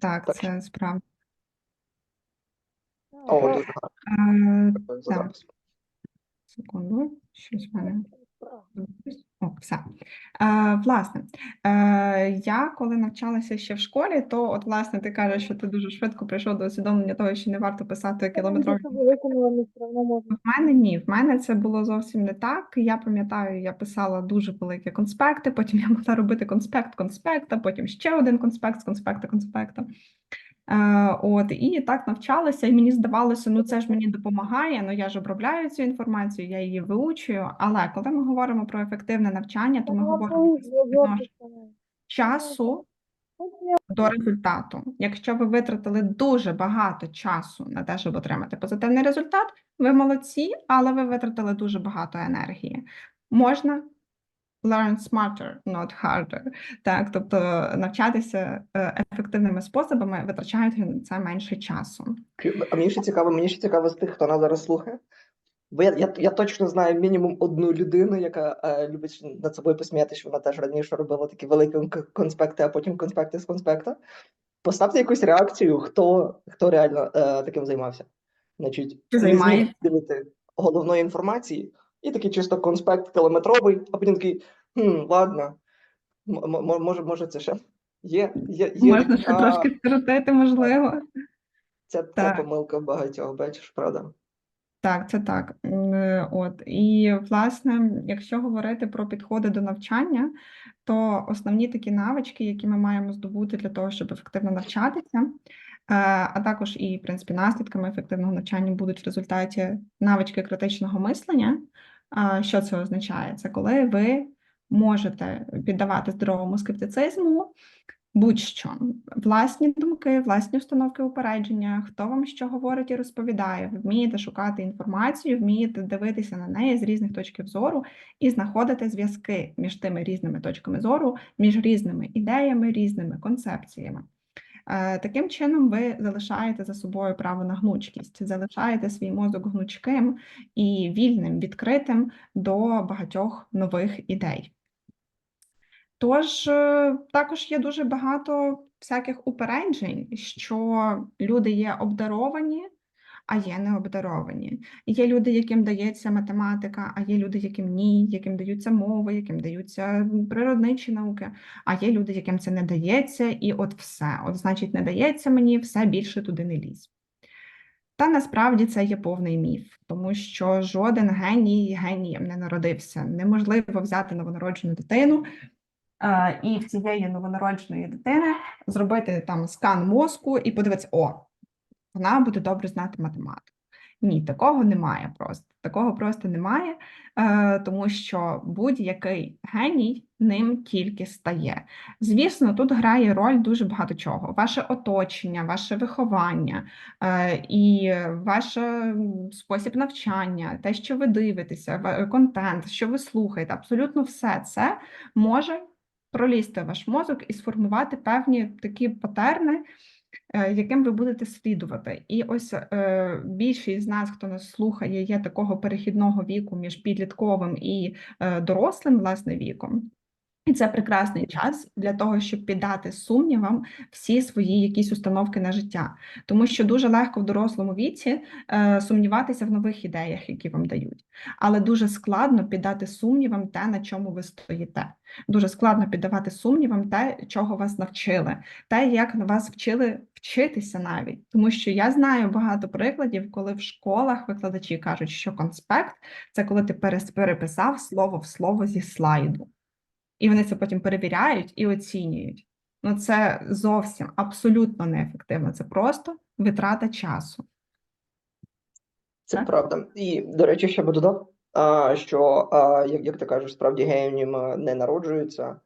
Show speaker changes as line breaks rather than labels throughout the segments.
Так,
Так.
це справді.
О, дуже гарно.
Е,
Дякую за
так.
запис.
Секунду, щось в мене. О, все. Е, власне, е, я коли навчалася ще в школі, то от, власне, ти кажеш, що ти дуже швидко прийшов до усвідомлення того, що не варто писати кілометрові. В мене ні, в мене це було зовсім не так. Я пам'ятаю, я писала дуже великі конспекти, потім я могла робити конспект конспекта, потім ще один конспект з конспекта конспекта. Е, от, і так навчалася, і мені здавалося, ну це ж мені допомагає, ну я ж обробляю цю інформацію, я її виучую. Але коли ми говоримо про ефективне навчання, то ми говоримо про часу до результату. Якщо ви витратили дуже багато часу на те, щоб отримати позитивний результат, ви молодці, але ви витратили дуже багато енергії. Можна learn smarter, not harder. Так, тобто навчатися е, ефективними способами, витрачають на це менше часу.
А мені ще цікаво, мені ще цікаво з тих, хто нас зараз слухає. Бо я, я, я точно знаю мінімум одну людину, яка е, любить над собою посміятися, що вона теж раніше робила такі великі конспекти, а потім конспекти з конспекта. Поставте якусь реакцію, хто, хто реально е, таким займався. Значить,
займається?
головної інформації, і такий чисто конспект кілометровий, а потім такий, хм, ладно, може, може, це ще є. є, є
Можна ще
а,
трошки скоротити, можливо.
Це, це помилка багатьох, бачиш, правда?
Так, це так. Е, От і власне, якщо говорити про підходи до навчання, то основні такі навички, які ми маємо здобути для того, щоб ефективно навчатися, е, а також і в принципі наслідками ефективного навчання будуть в результаті навички критичного мислення. Що це означає? Це коли ви можете піддавати здоровому скептицизму, будь-що, власні думки, власні установки упередження, хто вам що говорить і розповідає. Ви вмієте шукати інформацію, вмієте дивитися на неї з різних точок зору і знаходити зв'язки між тими різними точками зору, між різними ідеями, різними концепціями. Е, Таким чином, ви залишаєте за собою право на гнучкість, залишаєте свій мозок гнучким і вільним, відкритим до багатьох нових ідей. Тож е, також є дуже багато всяких упереджень, що люди є обдаровані, а є необдаровані. Є люди, яким дається математика, а є люди, яким ні, яким даються мови, яким даються природничі науки, а є люди, яким це не дається, і от все. От, значить, не дається мені, все більше туди не лізь. Та насправді це є повний міф, тому що жоден геній генієм не народився. Неможливо взяти новонароджену дитину е, і в цієї новонародженої дитини зробити там скан мозку і подивитися, о, вона буде добре знати математику. Ні, такого немає просто. Такого просто немає, е, тому що будь-який геній ним тільки стає. Звісно, тут грає роль дуже багато чого: ваше оточення, ваше виховання е, і ваш спосіб навчання, те, що ви дивитеся, контент, що ви слухаєте, абсолютно все це може пролізти ваш мозок і сформувати певні такі патерни, е, яким ви будете слідувати. І ось е, більшість з нас, хто нас слухає, є такого перехідного віку між підлітковим і е, дорослим власне віком. І це прекрасний час для того, щоб піддати сумнівам всі свої якісь установки на життя, тому що дуже легко в дорослому віці е, сумніватися в нових ідеях, які вам дають, але дуже складно піддати сумнівам те, на чому ви стоїте. Дуже складно піддавати сумнівам те, чого вас навчили, те, як на вас вчили вчитися навіть. Тому що я знаю багато прикладів, коли в школах викладачі кажуть, що конспект це коли ти переписав слово в слово зі слайду. І вони це потім перевіряють і оцінюють. Ну, це зовсім абсолютно неефективно. Це просто витрата часу.
Це
Так.
правда. І, до речі, ще би додав, що, як, як ти кажеш, справді геніями не народжуються.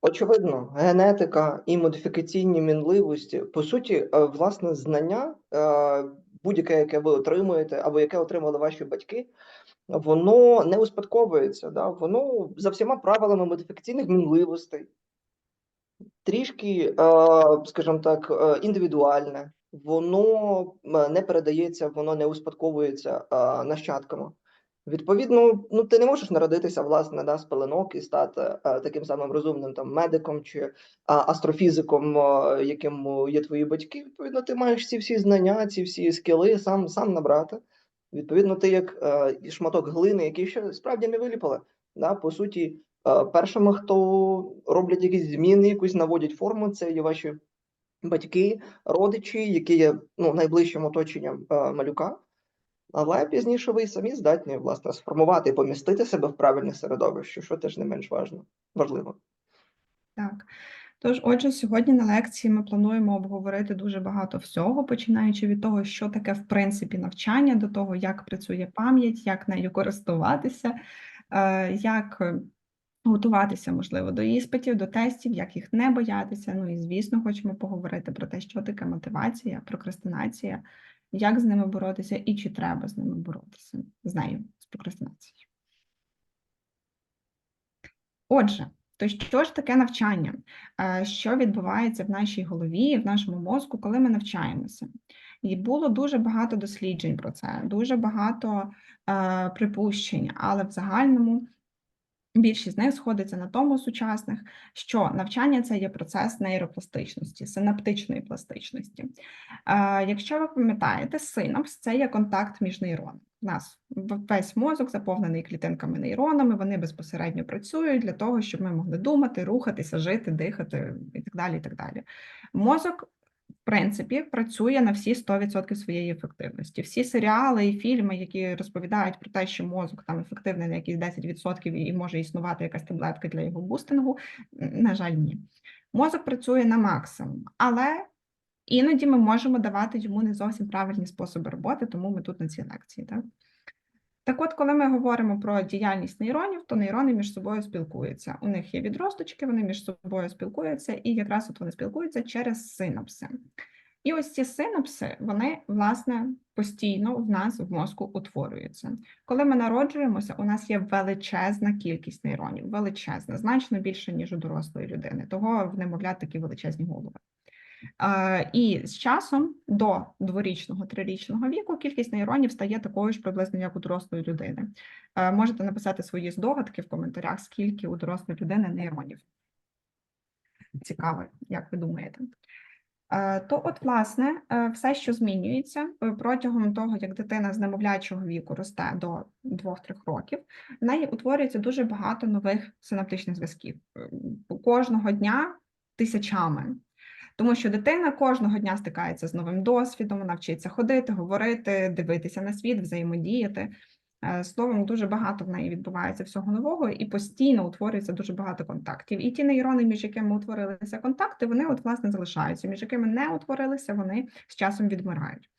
Очевидно, генетика і модифікаційні мінливості, по суті, е, власне, знання, е, будь-яке, яке ви отримуєте, або яке отримали ваші батьки, воно не успадковується, да? воно за всіма правилами модифікаційних мінливостей, трішки, е, скажімо так, е, індивідуальне, воно не передається, воно не успадковується е, нащадками. Відповідно, ну ти не можеш народитися власне да, з пеленок і стати е, таким самим розумним там медиком чи а, астрофізиком, е, яким є твої батьки. Відповідно, ти маєш ці всі знання, ці всі скіли сам сам набрати. Відповідно, ти як е, шматок глини, який ще справді не виліпили. Да? По суті, е, першими, хто роблять якісь зміни, якусь наводять форму, це є ваші батьки, родичі, які є ну, найближчим оточенням е, малюка. Але пізніше ви самі здатні власне сформувати і помістити себе в правильне середовище, що теж не менш важливо.
Так. Тож, отже, сьогодні на лекції ми плануємо обговорити дуже багато всього, починаючи від того, що таке в принципі навчання, до того, як працює пам'ять, як нею користуватися, е, як е, готуватися, можливо, до іспитів, до тестів, як їх не боятися. Ну і, звісно, хочемо поговорити про те, що таке мотивація, прокрастинація, як з ними боротися і чи треба з ними боротися, з нею, з прокрастинацією. Отже, то що ж таке навчання? Е, Що відбувається в нашій голові, в нашому мозку, коли ми навчаємося? І було дуже багато досліджень про це, дуже багато е, припущень, але в загальному більшість з них сходиться на тому сучасних, що навчання це є процес нейропластичності, синаптичної пластичності. Е, Якщо ви пам'ятаєте, синапс це є контакт між нейронами. У нас весь мозок заповнений клітинками нейронами, вони безпосередньо працюють для того, щоб ми могли думати, рухатися, жити, дихати і так далі. І так далі. Мозок, в принципі, працює на всі 100% своєї ефективності. Всі серіали і фільми, які розповідають про те, що мозок там ефективний на якісь 10% і може існувати якась таблетка для його бустингу, на жаль, ні. Мозок працює на максимум, але Іноді ми можемо давати йому не зовсім правильні способи роботи, тому ми тут на цій лекції. Так, так от, коли ми говоримо про діяльність нейронів, то нейрони між собою спілкуються. У них є відросточки, вони між собою спілкуються, і якраз от вони спілкуються через синапси. І ось ці синапси, вони, власне, постійно в нас в мозку утворюються. Коли ми народжуємося, у нас є величезна кількість нейронів, величезна, значно більше, ніж у дорослої людини. Того в немовлят такі величезні голови. Е, І з часом до дворічного, трирічного віку кількість нейронів стає такою ж приблизно, як у дорослої людини. Е, Можете написати свої здогадки в коментарях, скільки у дорослої людини нейронів. Цікаво, як ви думаєте? Е, То, от, власне, все, що змінюється протягом того, як дитина з немовлячого віку росте до 2-3 років, в неї утворюється дуже багато нових синаптичних зв'язків. Кожного дня тисячами. Тому що дитина кожного дня стикається з новим досвідом, вона вчиться ходити, говорити, дивитися на світ, взаємодіяти. Е, Словом, дуже багато в неї відбувається всього нового і постійно утворюється дуже багато контактів. І ті нейрони, між якими утворилися контакти, вони от власне залишаються. Між якими не утворилися, вони з часом відмирають.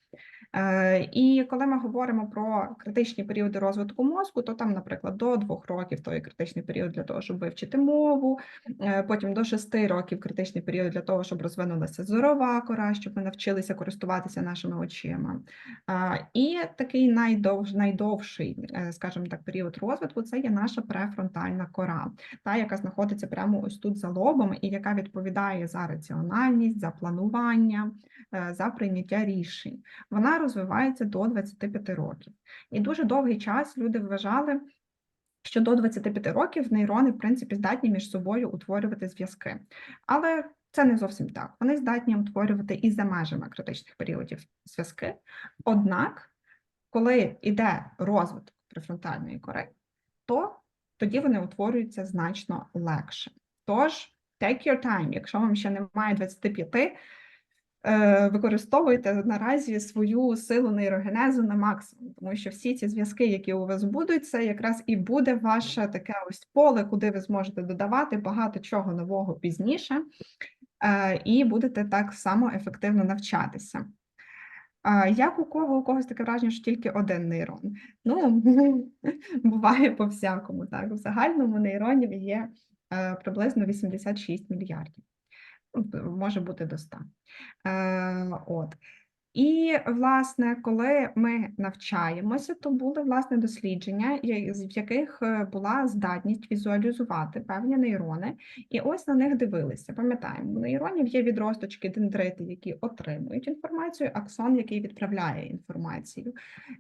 Е, І коли ми говоримо про критичні періоди розвитку мозку, то там, наприклад, до двох років то є критичний період для того, щоб вивчити мову, е, потім до шести років критичний період для того, щоб розвинулася зорова кора, щоб ми навчилися користуватися нашими очима. Е, І такий найдовж, найдовший, скажімо так, період розвитку це є наша префронтальна кора, та яка знаходиться прямо ось тут за лобом, і яка відповідає за раціональність, за планування, за прийняття рішень. Вона розвивається до 25 років. І дуже довгий час люди вважали, що до 25 років нейрони, в принципі, здатні між собою утворювати зв'язки. Але це не зовсім так. Вони здатні утворювати і за межами критичних періодів зв'язки. Однак, коли йде розвиток префронтальної кори, то тоді вони утворюються значно легше. Тож, take your time, якщо вам ще немає 25, е, використовуйте наразі свою силу нейрогенезу на максимум, тому що всі ці зв'язки, які у вас будуть, це якраз і буде ваше таке ось поле, куди ви зможете додавати багато чого нового пізніше, е, і будете так само ефективно навчатися. Як у кого? У когось таке враження, що тільки один нейрон. Ну, буває по-всякому. Так, в загальному нейронів є е, приблизно 86 мільярдів. Ну, може бути до 100. Е, От. І, власне, коли ми навчаємося, то були власне дослідження, в яких е, була здатність візуалізувати певні нейрони, і ось на них дивилися. Пам'ятаємо, у нейронів є відросточки, дендрити, які отримують інформацію, аксон, який відправляє інформацію.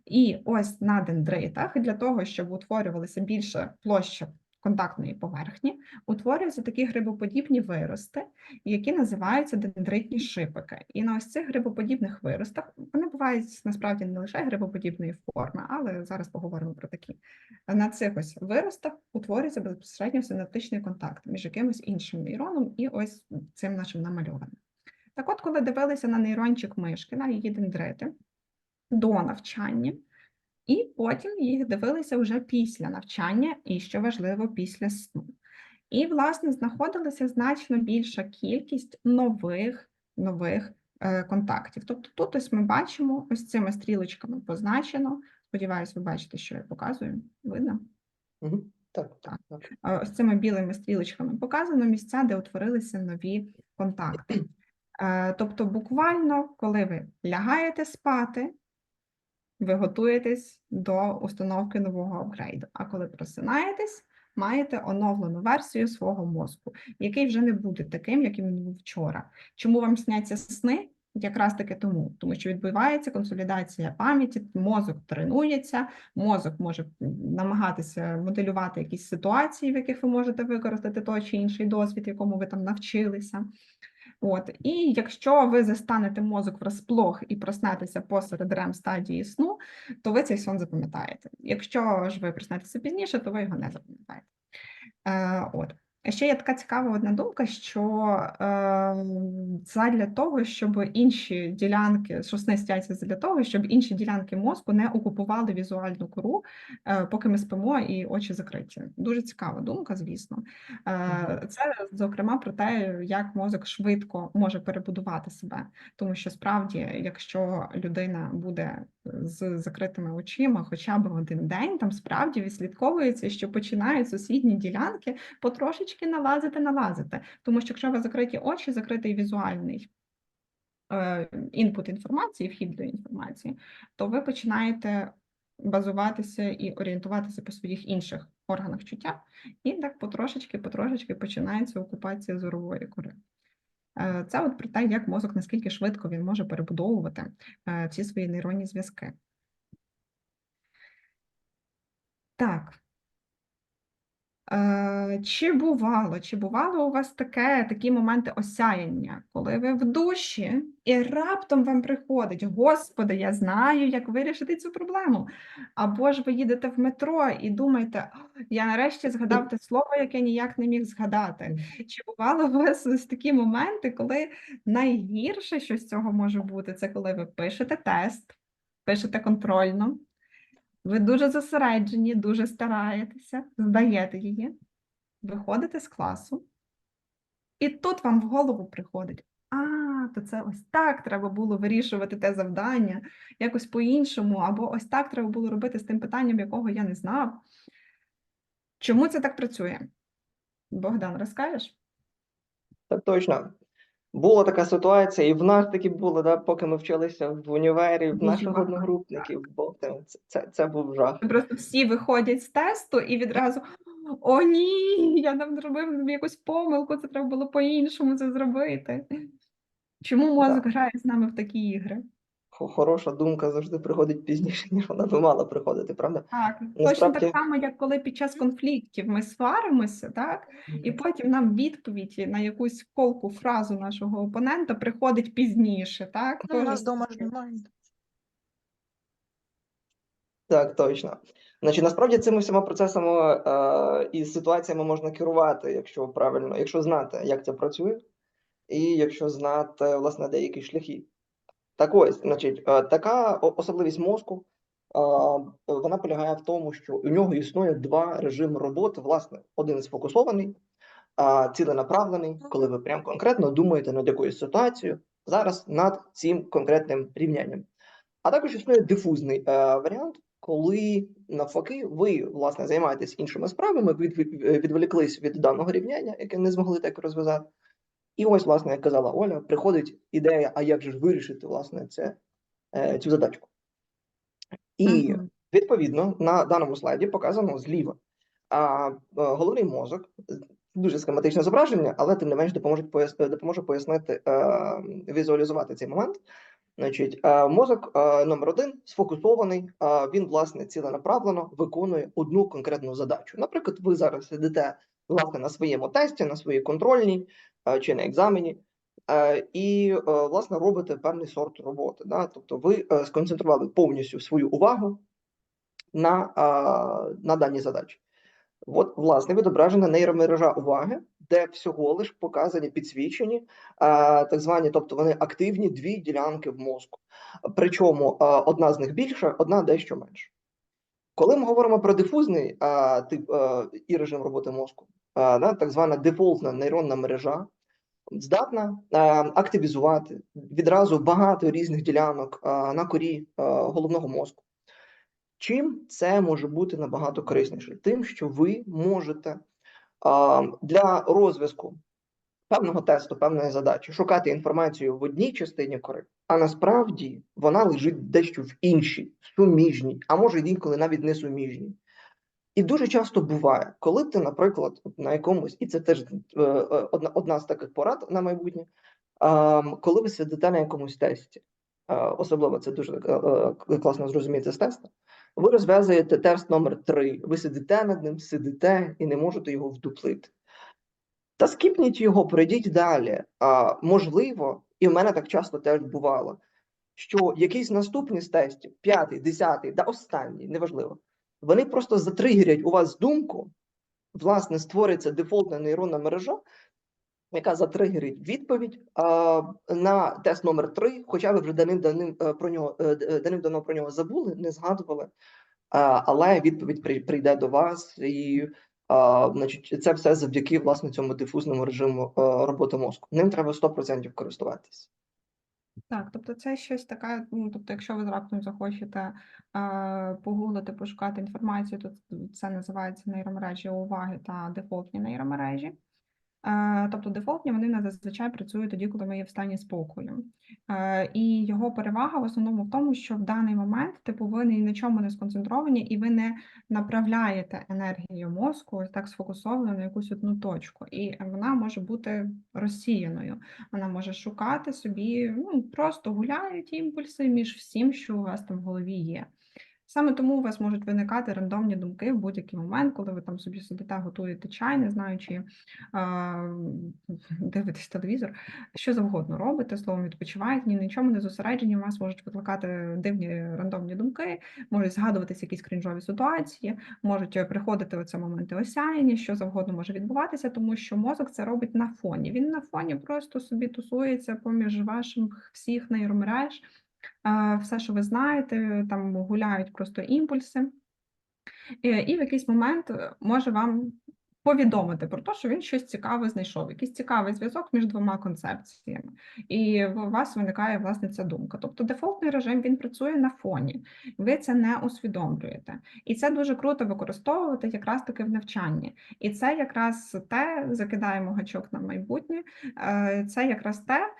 І ось на дендритах для того, щоб утворювалася більша площа контактної поверхні, утворюються такі грибоподібні вирости, які називаються дендритні шипики. І на ось цих грибоподібних виростах вони бувають насправді не лише грибоподібної форми, але зараз поговоримо про такі. На цих ось виростах утворюється безпосередньо синаптичний контакт між якимось іншим нейроном і ось цим нашим намальованим. Так от, коли дивилися на нейрончик мишки, на її дендрити до навчання, і потім їх дивилися вже після навчання, і що важливо, після сну. І, власне, знаходилася значно більша кількість нових нових е, контактів. Тобто тут ось ми бачимо ось цими стрілочками позначено. Сподіваюсь, ви бачите, що я показую. Видно?
Мгм. Так, так, так.
Ось цими білими стрілочками показано місця, де утворилися нові контакти. Е, Тобто, буквально, коли ви лягаєте спати, ви готуєтесь до установки нового апгрейду. А коли просинаєтесь, маєте оновлену версію свого мозку, який вже не буде таким, яким він був вчора. Чому вам сняться сни? Якраз таки тому, тому що відбувається консолідація пам'яті, мозок тренується, мозок може намагатися моделювати якісь ситуації, в яких ви можете використати той чи інший досвід, якому ви там навчилися. От, і якщо ви застанете мозок врасплох і проснетеся посеред рем стадії сну, то ви цей сон запам'ятаєте. Якщо ж ви проснетеся пізніше, то ви його не запам'ятаєте. Е, от. Ще є така цікава одна думка, що е, задля того, щоб інші ділянки, що сни сняться для того, щоб інші ділянки мозку не окупували візуальну кору, е, поки ми спимо і очі закриті. Дуже цікава думка, звісно. Е, Це зокрема про те, як мозок швидко може перебудувати себе, тому що справді, якщо людина буде з закритими очима хоча б один день, там справді відслідковується, що починають сусідні ділянки потрошечки налазити, налазити. Тому що якщо у вас закриті очі, закритий візуальний е, інпут інформації, вхід до інформації, то ви починаєте базуватися і орієнтуватися по своїх інших органах чуття, і так потрошечки, потрошечки починається окупація зорової кори. Е, Це от про те, як мозок наскільки швидко він може перебудовувати е, всі свої нейронні зв'язки. Так. Е, Чи бувало, чи бувало у вас таке, такі моменти осяяння, коли ви в душі і раптом вам приходить, Господи, я знаю, як вирішити цю проблему. Або ж ви їдете в метро і думаєте, я нарешті згадав те слово, яке ніяк не міг згадати. Чи бувало у вас ось такі моменти, коли найгірше, що з цього може бути, це коли ви пишете тест, пишете контрольно, ви дуже зосереджені, дуже стараєтеся, здаєте її, виходите з класу, і тут вам в голову приходить: а, то це ось так треба було вирішувати те завдання, якось по-іншому, або ось так треба було робити з тим питанням, якого я не знав. Чому це так працює? Богдан, розкажеш?
Так точно. Була така ситуація, і в нас такі було, да, поки ми вчилися в універі, в наших одногрупників, бо це, це, це був жах.
Просто всі виходять з тесту і відразу: о, ні, я там зробив якусь помилку, це треба було по-іншому це зробити. Чому мозок грає з нами в такі ігри?
Хо- Хороша думка завжди приходить пізніше, ніж вона би мала приходити, правда?
Так, точно
Насправді-
так само, як коли під час конфліктів ми сваримося, так, і потім нам відповідь на якусь колку фразу нашого опонента приходить пізніше, так?
Ну, у нас домашній майнд.
Так, точно. Значить, насправді цими всіма процесами е, і ситуаціями можна керувати, якщо правильно, якщо знати, як це працює, і якщо знати, власне, деякі шляхи. Так ось, значить, е, така особливість мозку, е, вона полягає в тому, що у нього існує два режими роботи. Власне, один сфокусований, ціленаправлений, коли ви прям конкретно думаєте над якоюсь ситуацією, зараз над цим конкретним рівнянням. А також існує дифузний е, варіант, коли навпаки ви власне займаєтесь іншими справами, від, від, відволіклись від даного рівняння, яке не змогли так розв'язати. І ось, власне, як казала Оля, приходить ідея, а як же ж вирішити власне це е, цю задачку. І відповідно на даному слайді показано зліва. А е, головний мозок дуже схематичне зображення, але тим не менш допоможе допоможе пояснити е, візуалізувати цей момент. Значить, мозок номер один сфокусований. Він власне ціленаправлено виконує одну конкретну задачу. Наприклад, ви зараз сидите власне на своєму тесті, на своїй контрольній чи на екзамені, е, і е, власне робите певний сорт роботи. Да? Тобто, ви е, сконцентрували повністю свою увагу на, е, на даній задачі. От, власне, відображена нейромережа уваги, де всього лиш показані підсвічені, е, так звані, тобто вони активні дві ділянки в мозку. Причому е, одна з них більша, одна дещо менша. Коли ми говоримо про дифузний е, тип е, і режим роботи мозку, е, да, так звана дефолтна нейронна мережа здатна активізувати відразу багато різних ділянок на корі головного мозку. Чим це може бути набагато корисніше? Тим, що ви можете для розв'язку певного тесту, певної задачі шукати інформацію в одній частині кори, а насправді вона лежить дещо в іншій, суміжній, а може інколи навіть не суміжній. І дуже часто буває, коли ти, наприклад, на якомусь, і це теж е, е, одна, одна з таких порад на майбутнє, коли ви сидите на якомусь тесті, особливо це дуже е, е, класно зрозуміти з тесту, ви розв'язуєте тест номер 3 ви сидите над ним, сидите і не можете його вдуплити. Та скіпніть його, пройдіть далі. А, можливо, і в мене так часто теж бувало, що якийсь наступний з тестів, п'ятий, десятий, да останній, неважливо, вони просто затригерять у вас думку, власне, створиться дефолтна нейронна мережа, яка затригерить відповідь а, на тест номер 3 хоча ви вже даним даним е, про нього е, давно про нього забули, не згадували. А, але відповідь прийде до вас, і а, значить, це все завдяки власне цьому дифузному режиму е, роботи мозку. Ним треба 100% користуватись.
Так, тобто це щось таке, ну, тобто, якщо ви раптом захочете е, погуглити, пошукати інформацію, то це називається нейромережі уваги та дефолтні нейромережі. Е, тобто дефолтні вони на- зазвичай працюють тоді, коли ми є в стані спокою. Е, і його перевага в основному в тому, що в даний момент типу ви ні на чому не сконцентровані, і ви не направляєте енергію мозку так сфокусовано на якусь одну точку, і вона може бути розсіяною. Вона може шукати собі, ну просто гуляють імпульси між всім, що у вас там в голові є. Саме тому у вас можуть виникати рандомні думки в будь-який момент, коли ви там собі сидите, готуєте чай, не знаю, чи а, дивитесь телевізор, що завгодно робите, словом відпочиваєте, ні на чому не зосереджені, у вас можуть викликати дивні рандомні думки, можуть згадуватися якісь крінжові ситуації, можуть е, приходити оце моменти осяяння, що завгодно може відбуватися, тому що мозок це робить на фоні. Він на фоні просто собі тусується поміж ваших всіх нейромереж. А, Все, що ви знаєте, там гуляють просто імпульси, Е, і в якийсь момент е, може вам повідомити про те, що він щось цікаве знайшов, якийсь цікавий зв'язок між двома концепціями, і у вас виникає власне ця думка. Тобто дефолтний режим він працює на фоні, ви це не усвідомлюєте. І це дуже круто використовувати якраз таки в навчанні. І це якраз те, закидаємо гачок на майбутнє, е, це якраз те,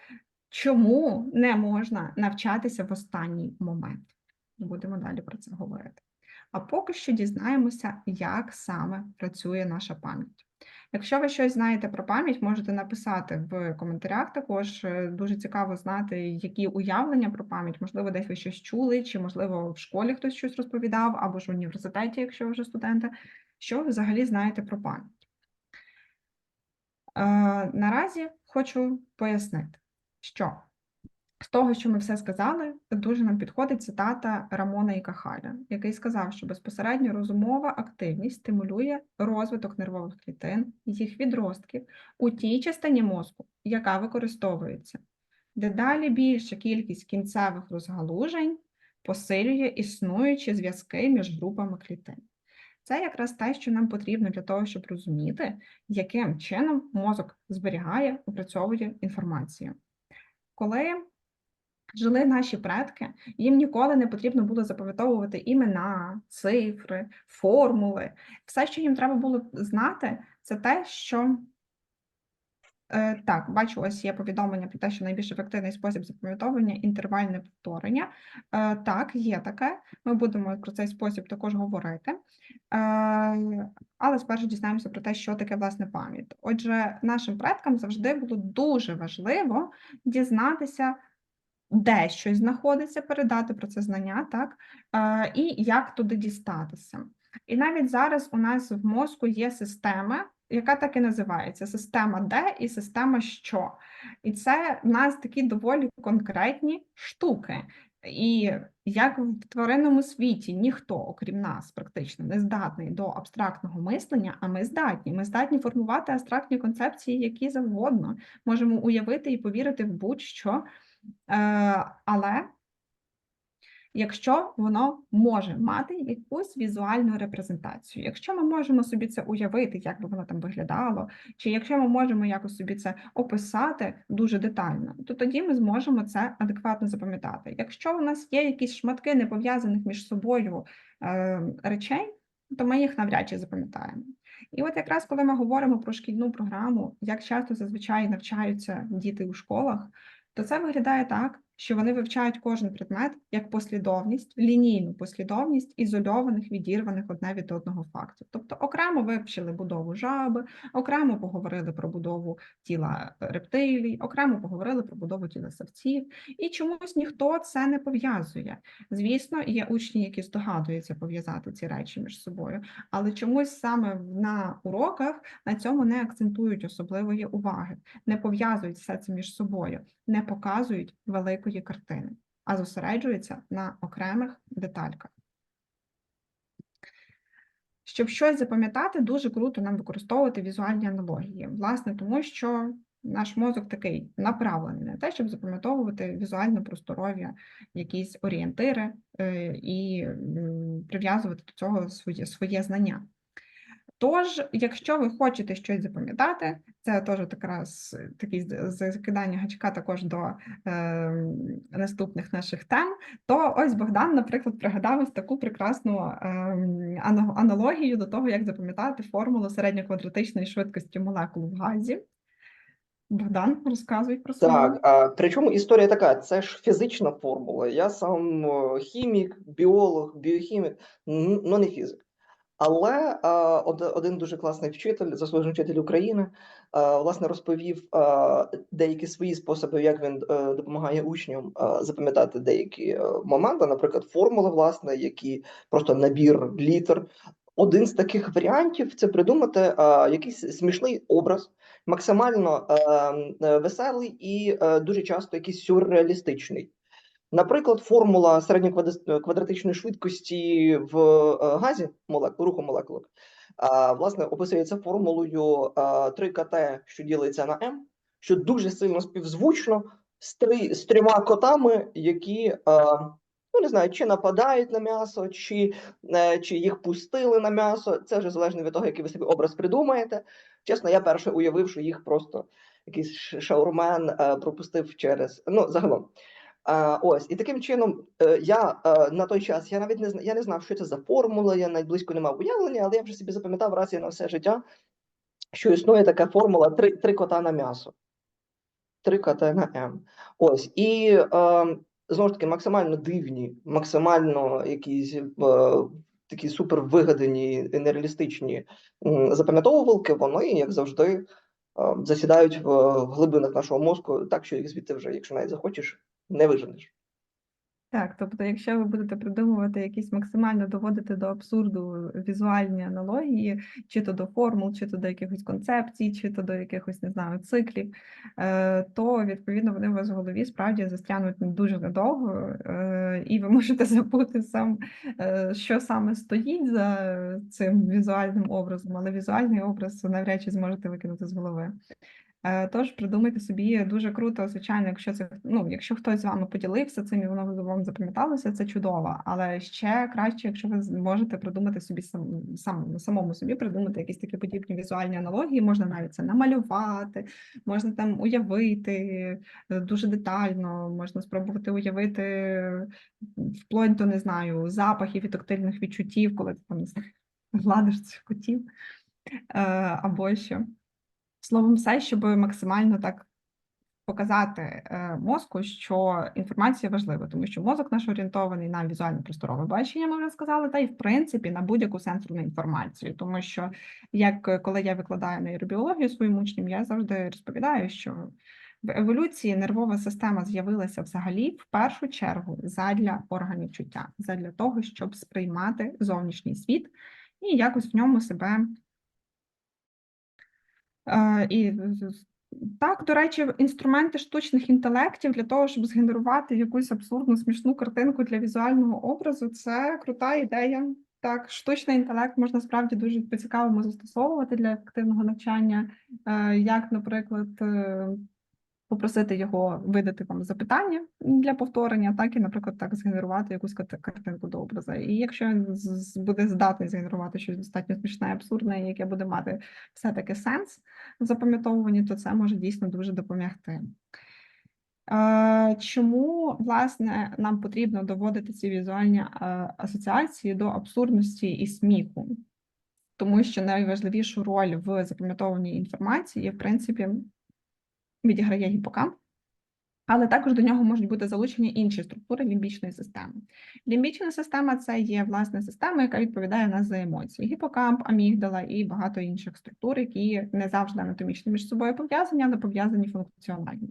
чому не можна навчатися в останній момент. Будемо далі про це говорити. А поки що дізнаємося, як саме працює наша пам'ять. Якщо ви щось знаєте про пам'ять, можете написати в коментарях. Також дуже цікаво знати, які уявлення про пам'ять. Можливо, десь ви щось чули, чи можливо в школі хтось щось розповідав, або ж в університеті, якщо ви вже студенти. Що ви взагалі знаєте про пам'ять? Е, Наразі хочу пояснити, що з того, що ми все сказали, дуже нам підходить цитата Рамона Ікахаля, який сказав, що безпосередньо розумова активність стимулює розвиток нервових клітин, їх відростків у тій частині мозку, яка використовується. Дедалі більша кількість кінцевих розгалужень посилює існуючі зв'язки між групами клітин. Це якраз те, що нам потрібно для того, щоб розуміти, яким чином мозок зберігає, опрацьовує інформацію. Коли жили наші предки, їм ніколи не потрібно було запам'ятовувати імена, цифри, формули. Все, що їм треба було знати, це те, що Так, бачу, ось є повідомлення про те, що найбільш ефективний спосіб запам'ятовування інтервальне повторення. Е, Так, є таке. Ми будемо про цей спосіб також говорити. Е, Але спершу дізнаємося про те, що таке власне пам'ять. Отже, нашим предкам завжди було дуже важливо дізнатися, де щось знаходиться, передати про це знання, так, е, і як туди дістатися. І навіть зараз у нас в мозку є система, яка так і називається: система де і система що. І це в нас такі доволі конкретні штуки. І як в тваринному світі ніхто, окрім нас, практично не здатний до абстрактного мислення, а ми здатні. Ми здатні формувати абстрактні концепції, які завгодно можемо уявити і повірити в будь-що. Е, але якщо воно може мати якусь візуальну репрезентацію, якщо ми можемо собі це уявити, як би воно там виглядало, чи якщо ми можемо якось собі це описати дуже детально, то тоді ми зможемо це адекватно запам'ятати. Якщо у нас є якісь шматки непов'язаних між собою е, речей, то ми їх навряд чи запам'ятаємо. І от якраз коли ми говоримо про шкільну програму, як часто зазвичай навчаються діти у школах, то це виглядає так, що вони вивчають кожен предмет як послідовність, лінійну послідовність ізольованих, відірваних одне від одного фактів. Тобто окремо вивчили будову жаби, окремо поговорили про будову тіла рептилій, окремо поговорили про будову тіла савців, і чомусь ніхто це не пов'язує. Звісно, є учні, які здогадуються пов'язати ці речі між собою, але чомусь саме на уроках на цьому не акцентують особливої уваги, не пов'язують все це між собою, не показують великої картини, а зосереджуються на окремих детальках. Щоб щось запам'ятати, дуже круто нам використовувати візуальні аналогії. Власне, тому що наш мозок такий направлений на те, щоб запам'ятовувати візуально просторові якісь орієнтири е, і прив'язувати до цього своє, своє знання. Тож, якщо ви хочете щось запам'ятати, це теж якраз такий закидання гачка також до е, наступних наших тем, то ось Богдан, наприклад, пригадав ось таку прекрасну е, аналогію до того, як запам'ятати формулу середньоквадратичної швидкості молекул в газі. Богдан, розказуй про себе.
Так, а, причому історія така: це ж фізична формула. Я сам хімік, біолог, біохімік, ну не фізик. Але а, один дуже класний вчитель, заслужений вчитель України, а, власне розповів а, деякі свої способи, як він е, допомагає учням запам'ятати деякі е, моменти, наприклад, формули, власне, які просто набір літер. Один з таких варіантів це придумати якийсь смішний образ, максимально е, е, веселий і е, дуже часто якийсь сюрреалістичний. Наприклад, формула середньоквадратичної швидкості в е, газі молекул, руху молекулок, власне, описується формулою а, 3 КТ, що ділиться на М, що дуже сильно співзвучно з, три, з трьома котами, які ну не знаю, чи нападають на м'ясо, чи, е, чи їх пустили на м'ясо. Це вже залежно від того, який ви собі образ придумаєте. Чесно, я перше уявив, що їх просто якийсь шаурмен е, пропустив через ну загалом. А, ось і таким чином е, я е, на той час я навіть не зна- я не знав, що це за формула, я навіть не мав уявлення, але я вже собі запам'ятав раз і на все життя, що існує така формула три, три кота на м'ясо. Три кота на М. Ось і е, знову ж таки максимально дивні, максимально якісь е, такі супер вигадані, і нереалістичні запам'ятовувалки, вони, як завжди, е, засідають в глибинах нашого мозку, так що їх звідти вже, якщо навіть захочеш, не виженеш.
Так, тобто, якщо ви будете придумувати якісь максимально доводити до абсурду візуальні аналогії, чи то до формул, чи то до якихось концепцій, чи то до якихось, не знаю, циклів, е, то відповідно вони у вас в голові справді застрянуть дуже надовго, е, і ви можете забути сам, е, що саме стоїть за цим візуальним образом, але візуальний образ навряд чи зможете викинути з голови. Е, Тож придумайте собі дуже круто, звичайно, якщо це ну, якщо хтось з вами поділився цим і воно вам запам'яталося, це чудово. Але ще краще, якщо ви зможете придумати собі сам, сам самому собі придумати якісь такі подібні візуальні аналогії, можна навіть це намалювати, можна там уявити е, дуже детально, можна спробувати уявити вплоть до не знаю запахів і тактильних відчуттів, коли ти там гладиш цих котів е, або що. Словом, все, щоб максимально так показати е, мозку, що інформація важлива, тому що мозок наш орієнтований на візуально просторове бачення, ми вже сказали, та й в принципі на будь-яку сенсорну інформацію. Тому що, як коли я викладаю нейробіологію своїм учням, я завжди розповідаю, що в еволюції нервова система з'явилася взагалі в першу чергу задля органів чуття, задля того, щоб сприймати зовнішній світ і якось в ньому себе І з- з- так, до речі, інструменти штучних інтелектів для того, щоб згенерувати якусь абсурдну смішну картинку для візуального образу, це крута ідея. Так, штучний інтелект можна справді дуже по-цікавому застосовувати для ефективного навчання, Е, як, наприклад, е, попросити його видати вам запитання для повторення, так і, наприклад, так згенерувати якусь картинку до образу. І якщо він буде здатний згенерувати щось достатньо смішне, абсурдне, яке буде мати все-таки сенс в запам'ятовуванні, то це може дійсно дуже допомогти. Е, Чому власне нам потрібно доводити ці візуальні е, асоціації до абсурдності і сміху? Тому що найважливішу роль в запам'ятовуванні інформації, в принципі, відіграє гіпокамп, але також до нього можуть бути залучені інші структури лімбічної системи. Лімбічна система це є власне система, яка відповідає нас за емоції: гіпокамп, амігдала і багато інших структур, які не завжди анатомічно між собою пов'язані, але пов'язані функціонально.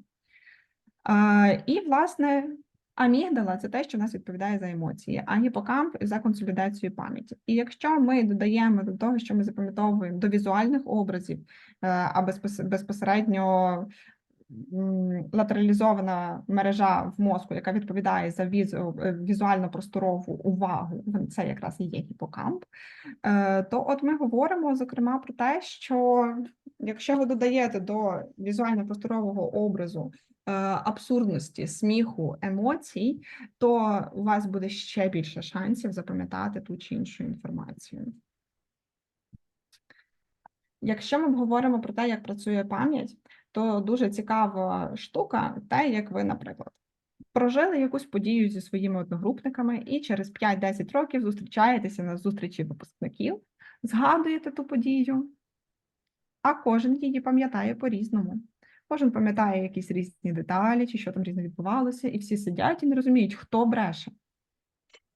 І, власне, амігдала це те, що в нас відповідає за емоції, а гіпокамп за консолідацію пам'яті. І якщо ми додаємо до того, що ми запам'ятовуємо до візуальних образів, е, а безпосередньо латералізована мережа в мозку, яка відповідає за візу- е, візуально-просторову увагу, це якраз і є гіпокамп, е, то от ми говоримо зокрема про те, що якщо ви додаєте до візуально-просторового образу е, абсурдності, сміху, емоцій, то у вас буде ще більше шансів запам'ятати ту чи іншу інформацію. Якщо ми говоримо про те, як працює пам'ять, то дуже цікава штука, те, як ви, наприклад, прожили якусь подію зі своїми одногрупниками і через 5-10 років зустрічаєтеся на зустрічі випускників, згадуєте ту подію, а кожен її пам'ятає по-різному. Кожен пам'ятає якісь різні деталі, чи що там різне відбувалося, і всі сидять і не розуміють, хто бреше.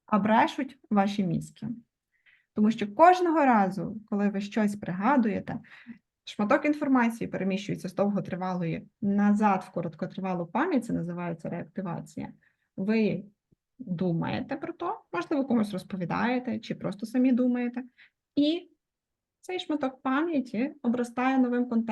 А брешуть ваші мізки. Тому що кожного разу, коли ви щось пригадуєте, шматок інформації переміщується з довготривалої назад в короткотривалу пам'ять, це називається реактивація. Ви думаєте про то, можливо, комусь розповідаєте, чи просто самі думаєте, і цей шматок пам'яті обростає новим контекстом.